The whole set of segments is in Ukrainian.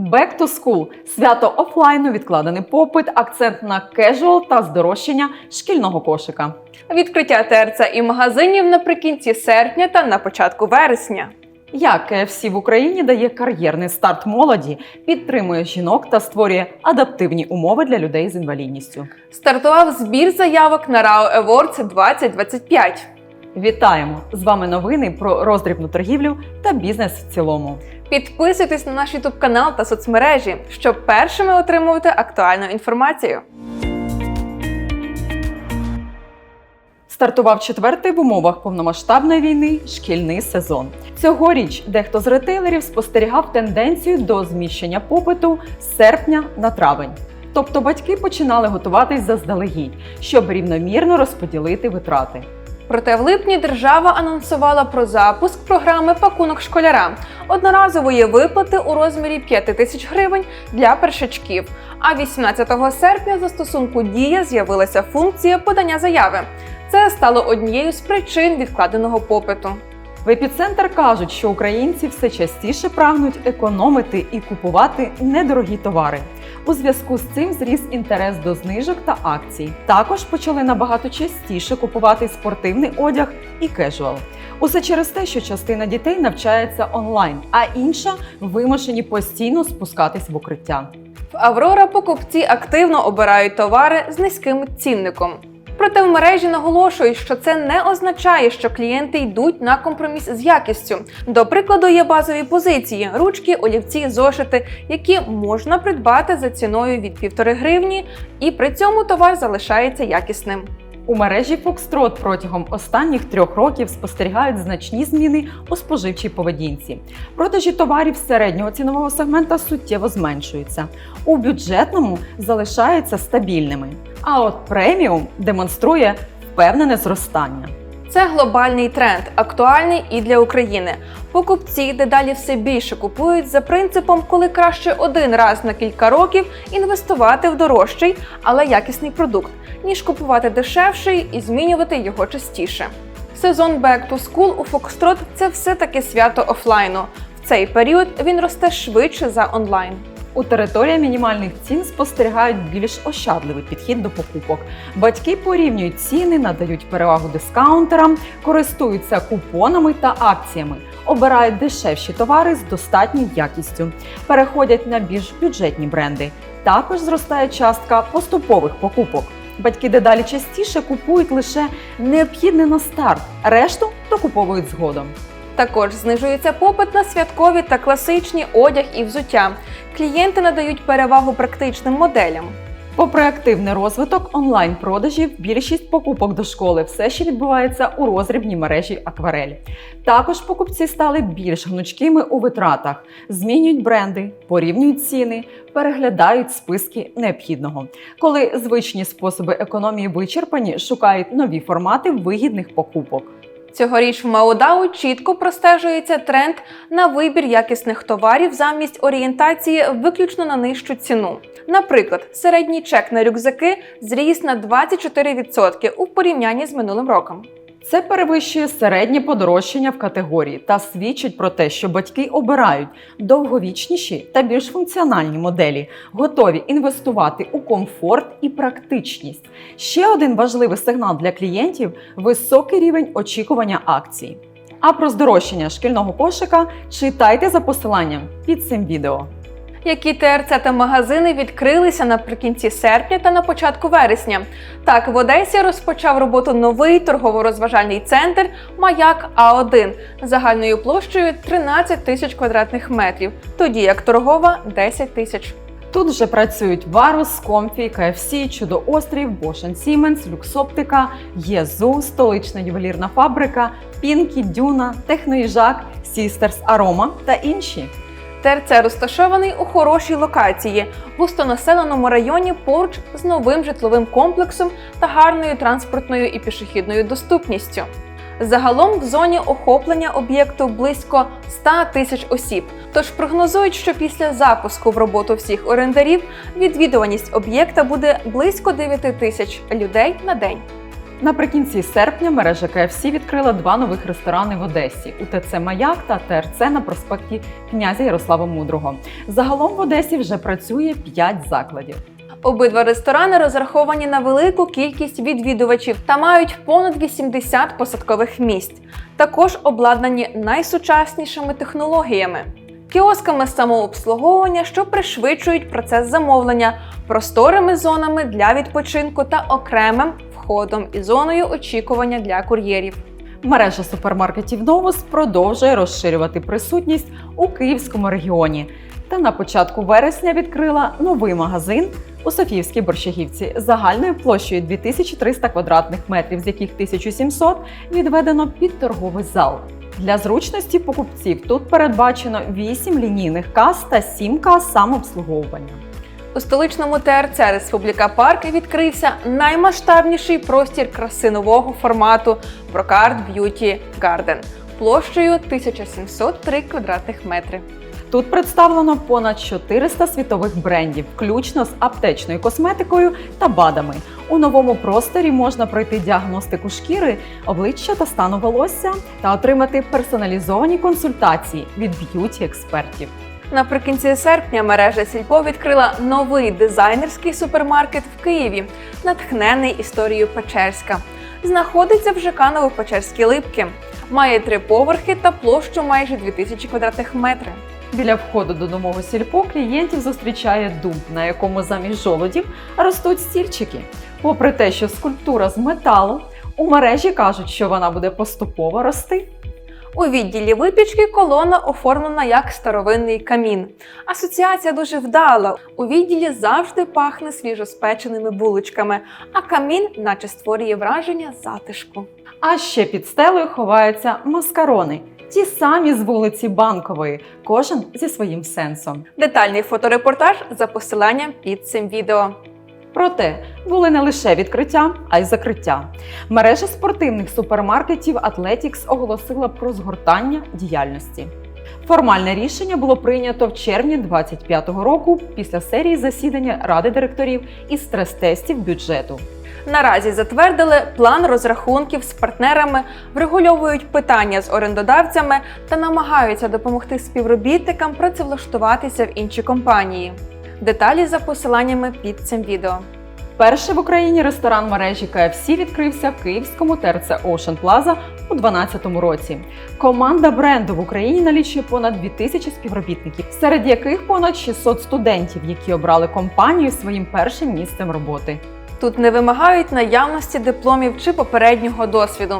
Back to School – свято офлайну, відкладений попит, акцент на кежуал та здорожчання шкільного кошика. Відкриття ТРЦ і магазинів наприкінці серпня та на початку вересня. Як KFC в Україні дає кар'єрний старт молоді, підтримує жінок та створює адаптивні умови для людей з інвалідністю. Стартував збір заявок на RAO Awards 2025. Вітаємо! З вами новини про роздрібну торгівлю та бізнес в цілому. Підписуйтесь на наш YouTube канал та соцмережі, щоб першими отримувати актуальну інформацію. Стартував четвертий в умовах повномасштабної війни шкільний сезон. Цьогоріч дехто з ретейлерів спостерігав тенденцію до зміщення попиту з серпня на травень. Тобто батьки починали готуватись заздалегідь, щоб рівномірно розподілити витрати. Проте в липні держава анонсувала про запуск програми Пакунок школяра одноразової виплати у розмірі 5 тисяч гривень для першачків. А 18 серпня за стосунку дія з'явилася функція подання заяви. Це стало однією з причин відкладеного попиту. В епіцентр кажуть, що українці все частіше прагнуть економити і купувати недорогі товари. У зв'язку з цим зріс інтерес до знижок та акцій. Також почали набагато частіше купувати спортивний одяг і кежуал. Усе через те, що частина дітей навчається онлайн, а інша вимушені постійно спускатись в укриття. В Аврора покупці активно обирають товари з низьким цінником. Проте в мережі наголошують, що це не означає, що клієнти йдуть на компроміс з якістю. До прикладу, є базові позиції: ручки, олівці, зошити, які можна придбати за ціною від півтори гривні, і при цьому товар залишається якісним. У мережі Foxtrot протягом останніх трьох років спостерігають значні зміни у споживчій поведінці. Продажі товарів середнього цінового сегмента суттєво зменшуються. У бюджетному залишаються стабільними. А от преміум демонструє впевнене зростання. Це глобальний тренд, актуальний і для України. Покупці дедалі все більше купують за принципом, коли краще один раз на кілька років інвестувати в дорожчий, але якісний продукт, ніж купувати дешевший і змінювати його частіше. Сезон Back to School у Foxtrot – це все-таки свято офлайну. В цей період він росте швидше за онлайн. У території мінімальних цін спостерігають більш ощадливий підхід до покупок. Батьки порівнюють ціни, надають перевагу дискаунтерам, користуються купонами та акціями, обирають дешевші товари з достатньою якістю, переходять на більш бюджетні бренди. Також зростає частка поступових покупок. Батьки дедалі частіше купують лише необхідне на старт, решту докуповують згодом. Також знижується попит на святкові та класичні одяг і взуття. Клієнти надають перевагу практичним моделям. Попри активний розвиток онлайн-продажів, більшість покупок до школи все ще відбувається у розрібній мережі акварель. Також покупці стали більш гнучкими у витратах, змінюють бренди, порівнюють ціни, переглядають списки необхідного. Коли звичні способи економії вичерпані, шукають нові формати вигідних покупок. Цьогоріч в Маудау чітко простежується тренд на вибір якісних товарів замість орієнтації виключно на нижчу ціну. Наприклад, середній чек на рюкзаки зріс на 24% у порівнянні з минулим роком. Це перевищує середнє подорожчання в категорії та свідчить про те, що батьки обирають довговічніші та більш функціональні моделі, готові інвестувати у комфорт і практичність. Ще один важливий сигнал для клієнтів високий рівень очікування акцій. А про здорожчання шкільного кошика читайте за посиланням під цим відео. Які ТРЦ та магазини відкрилися наприкінці серпня та на початку вересня. Так, в Одесі розпочав роботу новий торгово-розважальний центр Маяк А1 загальною площею 13 тисяч квадратних метрів, тоді як торгова 10 тисяч. Тут вже працюють Варус, Комфі, KFC, Чудо Острів, Bosch Siemens, Люксоптика, ЄЗУ, столична ювелірна фабрика, Пінкі, Дюна, Техноїжак, Сістерс Арома та інші. ТРЦ розташований у хорошій локації, густонаселеному районі поруч з новим житловим комплексом та гарною транспортною і пішохідною доступністю. Загалом в зоні охоплення об'єкту близько 100 тисяч осіб. Тож прогнозують, що після запуску в роботу всіх орендарів відвідуваність об'єкта буде близько 9 тисяч людей на день. Наприкінці серпня мережа KFC відкрила два нових ресторани в Одесі у ТЦ Маяк та ТРЦ на проспекті князя Ярослава Мудрого. Загалом в Одесі вже працює 5 закладів. Обидва ресторани розраховані на велику кількість відвідувачів та мають понад 80 посадкових місць. Також обладнані найсучаснішими технологіями. Кіосками самообслуговування, що пришвидшують процес замовлення, просторими зонами для відпочинку та окремим входом і зоною очікування для кур'єрів. Мережа супермаркетів Новус продовжує розширювати присутність у Київському регіоні. Та на початку вересня відкрила новий магазин у Софіївській Борщагівці загальною площею 2300 квадратних метрів, з яких 1700 відведено під торговий зал. Для зручності покупців тут передбачено 8 лінійних кас та 7 кас самообслуговування. У столичному ТРЦ Республіка Парк відкрився наймасштабніший простір краси нового формату Brocard Beauty Garden площею 1703 квадратних метри. Тут представлено понад 400 світових брендів, включно з аптечною косметикою та БАДами. У новому просторі можна пройти діагностику шкіри, обличчя та стану волосся та отримати персоналізовані консультації від б'юті-експертів. Наприкінці серпня мережа Сільпо відкрила новий дизайнерський супермаркет в Києві, натхнений історією Печерська. Знаходиться в ЖК Новопечерські Липки. Має три поверхи та площу майже 2000 квадратних метрів. Біля входу до нового сільпо клієнтів зустрічає дуб, на якому замість жолодів ростуть стільчики. Попри те, що скульптура з металу, у мережі кажуть, що вона буде поступово рости. У відділі випічки колона оформлена як старовинний камін. Асоціація дуже вдала. У відділі завжди пахне свіжоспеченими булочками, а камін, наче створює враження затишку. А ще під стелею ховаються маскарони, ті самі з вулиці Банкової, кожен зі своїм сенсом. Детальний фоторепортаж за посиланням під цим відео. Проте були не лише відкриття, а й закриття. Мережа спортивних супермаркетів Athletics оголосила про згортання діяльності. Формальне рішення було прийнято в червні 2025 року після серії засідання ради директорів і стрес-тестів бюджету. Наразі затвердили план розрахунків з партнерами, врегульовують питання з орендодавцями та намагаються допомогти співробітникам працевлаштуватися в інші компанії. Деталі за посиланнями під цим відео. Перший в Україні ресторан мережі KFC відкрився в київському ТРЦ Ocean Plaza у 2012 році. Команда бренду в Україні налічує понад 2000 співробітників, серед яких понад 600 студентів, які обрали компанію своїм першим місцем роботи. Тут не вимагають наявності дипломів чи попереднього досвіду.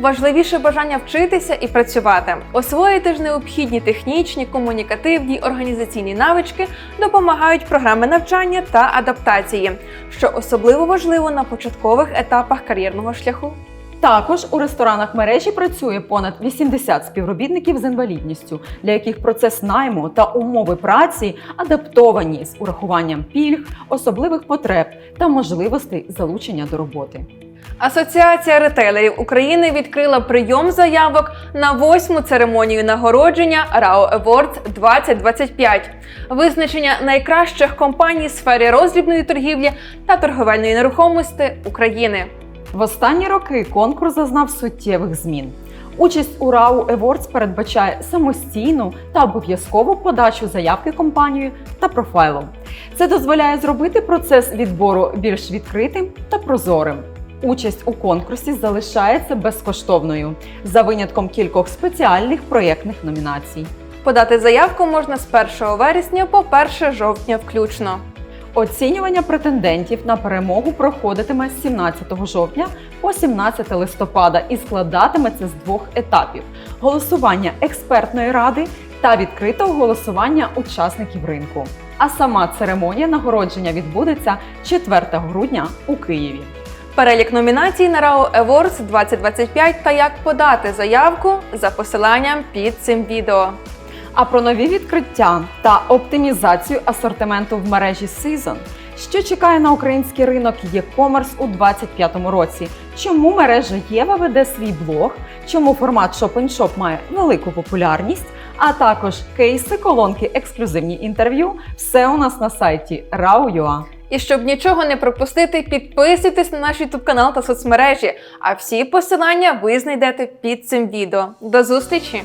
Важливіше бажання вчитися і працювати. Освоїти ж необхідні технічні, комунікативні, організаційні навички допомагають програми навчання та адаптації, що особливо важливо на початкових етапах кар'єрного шляху. Також у ресторанах мережі працює понад 80 співробітників з інвалідністю, для яких процес найму та умови праці адаптовані з урахуванням пільг, особливих потреб та можливостей залучення до роботи. Асоціація ретейлерів України відкрила прийом заявок на восьму церемонію нагородження RAO Awards 2025, визначення найкращих компаній в сфері роздрібної торгівлі та торговельної нерухомості України. В останні роки конкурс зазнав суттєвих змін. Участь у RAU Awards передбачає самостійну та обов'язкову подачу заявки компанією та профайлом. Це дозволяє зробити процес відбору більш відкритим та прозорим. Участь у конкурсі залишається безкоштовною за винятком кількох спеціальних проєктних номінацій. Подати заявку можна з 1 вересня по 1 жовтня включно. Оцінювання претендентів на перемогу проходитиме з 17 жовтня по 17 листопада і складатиметься з двох етапів: голосування експертної ради та відкритого голосування учасників ринку. А сама церемонія нагородження відбудеться 4 грудня у Києві. Перелік номінацій на RAO Awards 2025 та як подати заявку за посиланням під цим відео. А про нові відкриття та оптимізацію асортименту в мережі Season, що чекає на український ринок e-commerce у 2025 році. Чому мережа Єва веде свій блог, чому формат Shop-in-Shop має велику популярність, а також кейси, колонки, ексклюзивні інтерв'ю. Все у нас на сайті Rao.ua. І щоб нічого не пропустити, підписуйтесь на наш YouTube канал та соцмережі. А всі посилання ви знайдете під цим відео. До зустрічі!